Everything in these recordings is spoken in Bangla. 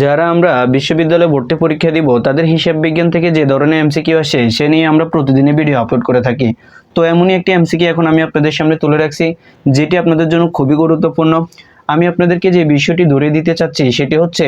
যারা আমরা বিশ্ববিদ্যালয়ে ভর্তি পরীক্ষা দিব, তাদের হিসাব বিজ্ঞান থেকে যে ধরনের এমসিকিউ আসে, সে নিয়ে আমরা প্রতিদিনই ভিডিও আপলোড করে থাকি। তো এমনই একটি এমসিকিউ এখন আমি আপনাদের সামনে তুলে রাখছি, যেটি আপনাদের জন্য খুবই গুরুত্বপূর্ণ। আমি আপনাদেরকে যে বিষয়টি ধরে দিতে চাচ্ছি সেটি হচ্ছে,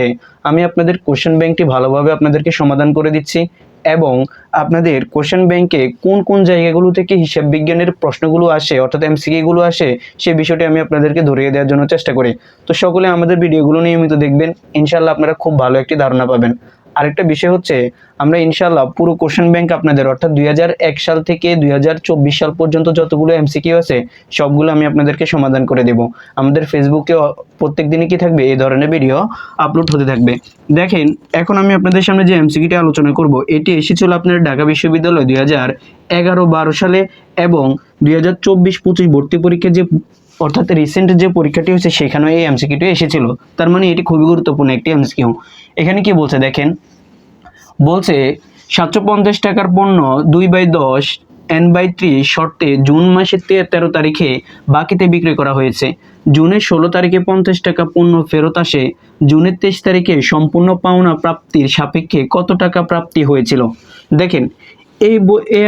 আমি আপনাদের কোশ্চেন ব্যাংকটি ভালোভাবে আপনাদেরকে সমাধান করে দিচ্ছি এবং আপনাদের কোশ্চেন ব্যাংকে কোন কোন জায়গাগুলো থেকে হিসাব বিজ্ঞানের প্রশ্নগুলো আসে, অর্থাৎ এমসিকিউগুলো আসে, সে বিষয়টি আমি আপনাদেরকে ধরিয়ে দেওয়ার জন্য চেষ্টা করি। তো সকলে আমাদের ভিডিওগুলো নিয়মিত দেখবেন ইনশাল্লাহ আপনারা খুব ভালো একটি ধারণা পাবেন। আরেকটা বিষয় হচ্ছে, আমরা ইনশাল্লাহ পুরো কোশ্চেন ব্যাংক আপনাদের, অর্থাৎ দু হাজার এক সাল থেকে দু হাজার চব্বিশ সাল পর্যন্ত যতগুলো এমসিকিউ আছে, সবগুলো আমি আপনাদেরকে সমাধান করে দেব। আমাদের ফেসবুকে প্রত্যেক দিনই কি থাকবে? এই ধরনের ভিডিও আপলোড হতে থাকবে। দেখেন, এখন আমি আপনাদের সামনে যে এমসিকিউটি আলোচনা করব, এটি এসেছিল আপনার ঢাকা বিশ্ববিদ্যালয় দুই হাজার এগারো বারো সালে এবং দুই হাজার চব্বিশ পঁচিশ ভর্তি পরীক্ষায় যে অর্থাৎ রিসেন্ট যে পরীক্ষাটি হয়েছে সেখানেও এই এমসিকিউটি এসেছিল। তার মানে এটি খুবই গুরুত্বপূর্ণ একটি এমসিকিউ এখানে কি বলছে দেখেন? বলছে, সাতশো পঞ্চাশ টাকার পণ্য দুই বাই দশ এন বাই ত্রিশ শর্তে জুন মাসের তেরো তারিখে বাকিতে বিক্রি করা হয়েছে। জুনের ষোলো তারিখে পঞ্চাশ টাকা পণ্য ফেরত আসে। জুনের তেইশ তারিখে সম্পূর্ণ পাওনা প্রাপ্তির সাপেক্ষে কত টাকা প্রাপ্তি হয়েছিল? দেখেন এই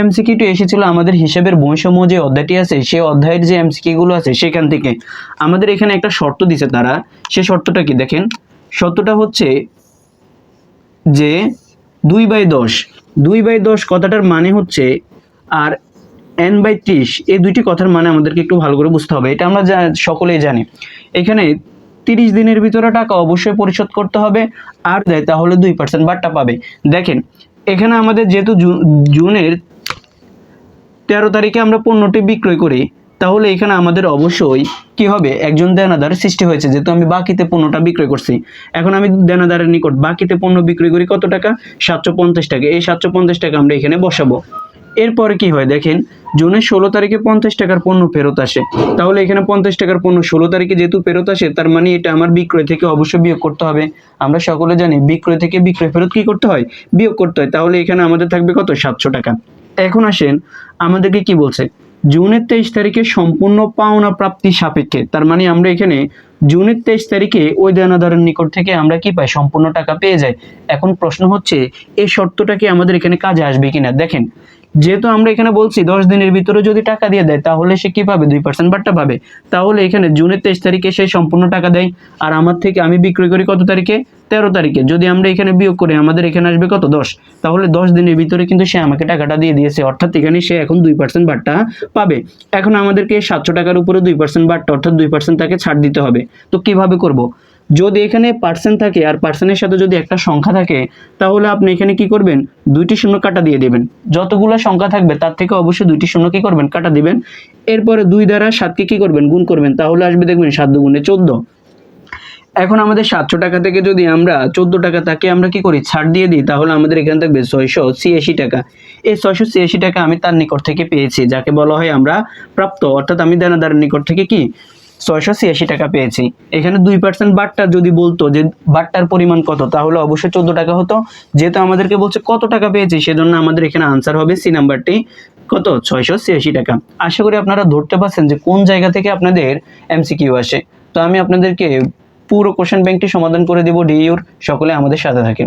এমসিকিউটি এসেছিল আমাদের হিসাবের বৈষম্য যে অধ্যায়টি আছে, সেই অধ্যায়ের যে এমসিকিউগুলো আছে সেখান থেকে। আমাদের এখানে একটা শর্ত দিছে তারা। সে শর্তটা কি দেখেন? শর্তটা হচ্ছে যে দুই বাই দশ। দুই বাই দশ কথাটার মানে হচ্ছে, আর এন বাই ত্রিশ, এই দুইটি কথার মানে আমাদেরকে একটু ভালো করে বুঝতে হবে। এটা আমরা সকলেই জানি। এখানে তিরিশ দিনের ভিতরে টাকা অবশ্যই পরিশোধ করতে হবে, আর দেয় তাহলে দুই পার্সেন্ট বাট্টা পাবে। দেখেন এখানে আমাদের যেহেতু জুনের তেরো তারিখে আমরা পণ্যটি বিক্রয় করি, তাহলে এখানে আমাদের অবশ্যই কি হবে? একজন দেনাদার সৃষ্টি হয়েছে, যেহেতু আমি বাকিতে পণ্যটা বিক্রয় করছি। এখন আমি দেনাদারের নিকট বাকিতে পণ্য বিক্রয় করি কত টাকা? সাতশো পঞ্চাশ টাকা। এই সাতশো পঞ্চাশ টাকা আমরা এখানে বসাবো। এরপরে কি হয় দেখেন জুনের ষোলো তারিখে পঞ্চাশ টাকার পণ্য ফেরত আসে। তাহলে এখানে পঞ্চাশ টাকার পণ্য ষোলো তারিখে যেহেতু ফেরত আসে, তার মানে এটা আমার বিক্রয় থেকে অবশ্যই বিয়োগ করতে হবে। আমরা সকলে জানি বিক্রয় থেকে বিক্রয় ফেরত কী করতে হয়? বিয়োগ করতে হয়। তাহলে এখানে আমাদের থাকবে কত? সাতশো টাকা। এখন আসেন আমাদেরকে কি বলছে? জুনের তেইশ তারিখে সম্পূর্ণ পাওনা প্রাপ্তি সাপেক্ষে, তার মানে আমরা এখানে জুনের তেইশ তারিখে ওই দেনাদারের নিকট থেকে আমরা কি পাই? সম্পূর্ণ টাকা পেয়ে যাই। এখন প্রশ্ন হচ্ছে, এই শর্তটা কি আমাদের এখানে কাজে আসবে কিনা? দেখেন যেহেতু আমরা এখানে বলছি দশ দিনের ভিতরে যদি টাকা দিয়ে দেয়, তাহলে সে কি পাবে? দুই পার্সেন্ট বাট্টা পাবে। তাহলে এখানে জুনের তেইশ তারিখে সে সম্পূর্ণ টাকা দেয়। আর আমার থেকে আমি বিক্রি করি কত তারিখে? তেরো তারিখে। যদি আমরা এখানে বিয়োগ করি, আমাদের এখানে আসবে কত? দশ। তাহলে দশ দিনের ভিতরে কিন্তু সে আমাকে টাকাটা দিয়ে দিয়েছে। অর্থাৎ এখানে সে এখন দুই পার্সেন্ট বাট্টা পাবে। এখন আমাদেরকে সাতশো টাকার উপরে দুই পার্সেন্ট বাট্টা অর্থাৎ দুই পার্সেন্ট তাকে ছাড় দিতে হবে। তো কীভাবে করব? যদি এখানে পার্সেন্ট থাকে আর পার্সেন্টের সাথে যদি একটা সংখ্যা থাকে, তাহলে আপনি এখানে কি করবেন? দুইটি শূন্য কাটা দিয়ে দেবেন। যতগুলো সংখ্যা থাকবে, তার থেকে অবশ্যই দুইটি শূন্য কি করবেন? কাটা দিবেন। এরপরে দুই দ্বারা সাতকে কি করবেন? গুণ করবেন। তাহলে আসবে দেখবেন সাত দুগুণে চোদ্দ। এখন আমাদের সাতশো টাকা থেকে যদি আমরা চোদ্দ টাকা তাকে আমরা কি করি? ছাড় দিয়ে দিই, তাহলে আমাদের এখানে থাকবে ছয়শো ছিয়াশি টাকা। এই ছয়শো ছিয়াশি টাকা আমি তার নিকট থেকে পেয়েছি, যাকে বলা হয় আমরা প্রাপ্ত। অর্থাৎ আমি দেনাদারের নিকট থেকে কি? ছয়শো ছিয়াশি টাকা পেয়েছি। এখানে দুই পার্সেন্ট বাট্টা যদি বলতো যে বাট্টার পরিমাণ কত, তাহলে অবশ্যই চোদ্দ টাকা হতো। যেহেতু আমাদেরকে বলছে কত টাকা পেয়েছি, সেজন্য আমাদের এখানে আনসার হবে সি নাম্বারটি কত? ছয়শো ছিয়াশি টাকা। আশা করি আপনারা ধরতে পারছেন যে কোন জায়গা থেকে আপনাদের এমসিকিউ আসে। তো আমি আপনাদেরকে পুরো কোশ্চেন ব্যাংকটি সমাধান করে দেব। ডিইউর সকলে আমাদের সাথে থাকেন।